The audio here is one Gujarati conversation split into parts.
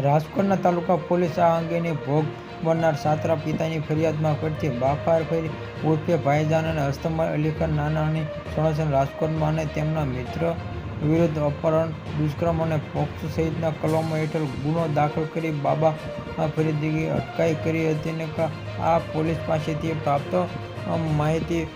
રાજકોટના તાલુકા પોલીસ આ અંગેની ભોગ બનનાર સાતરા પિતાની ફરિયાદમાં પડતી બાફાર ફરી ઉર્ફે ભાઈજાન અને અસ્તમર અલીખર નાનાની સોળસન રાજકોટમાં અને તેમના મિત્ર વિરુદ્ધ અપહરણ, દુષ્કર્મ અને પોક્સો સહિતના કલમો હેઠળ ગુનો દાખલ કરી બાબા ફરીદી અટકાઈ કરી હતી ને આ પોલીસ પાસેથી પ્રાપ્ત માહિતી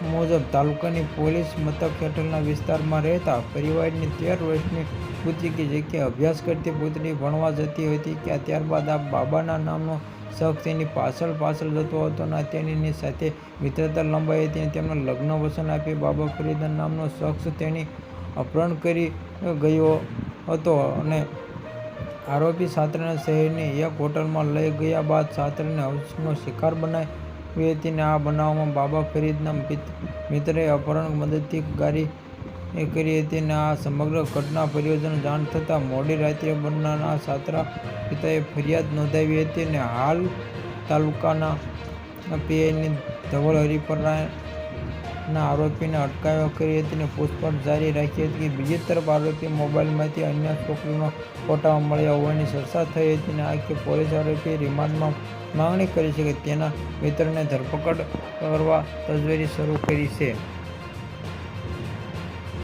મુજબ તાલુકાની પોલીસ મથક હેઠળના વિસ્તારમાં રહેતા પરિવારની તેર વર્ષની પુત્રી કે જે કે અભ્યાસ કરતી પુત્રી ભણવા જતી હતી કે ત્યારબાદ આ બાબાના નામનો શખ્સ તેની પાછળ પાછળ જતો હતો અને તેની સાથે મિત્રતા લંબાઈ હતી અને તેમને લગ્ન વસન આપી બાબા ફરીદા નામનો શખ્સ તેની અપહરણ કરી ગયો હતો અને આરોપી છાત્રને શહેરની એક હોટલમાં લઈ ગયા બાદ છાત્રને હંસનો શિકાર બનાવી અને આ બનાવમાં બાબા ફરીદના મિત- મિત્રએ અપહરણ મદદથી ગારી કરી હતી અને આ સમગ્ર ઘટના પરિયોજન જાણ થતાં મોડી રાત્રે બનનાર આ છાત્રા પિતાએ ફરિયાદ નોંધાવી હતી અને હાલ તાલુકાના પીઆઈની ધવલ હરિપરાના આરોપીને અટકાયત કરી હતી અને પૂછપરછ જારી રાખી હતી બીજી તરફ આરોપી મોબાઈલમાંથી અન્ય છોકરીનો ફોટા મળ્યા હોવાની ચર્ચા થઈ હતી અને આખી પોલીસ આરોપીએ રિમાન્ડમાં માંગણી કરી છે કે તેના મિત્રને ધરપકડ કરવા તજવીરી શરૂ કરી છે.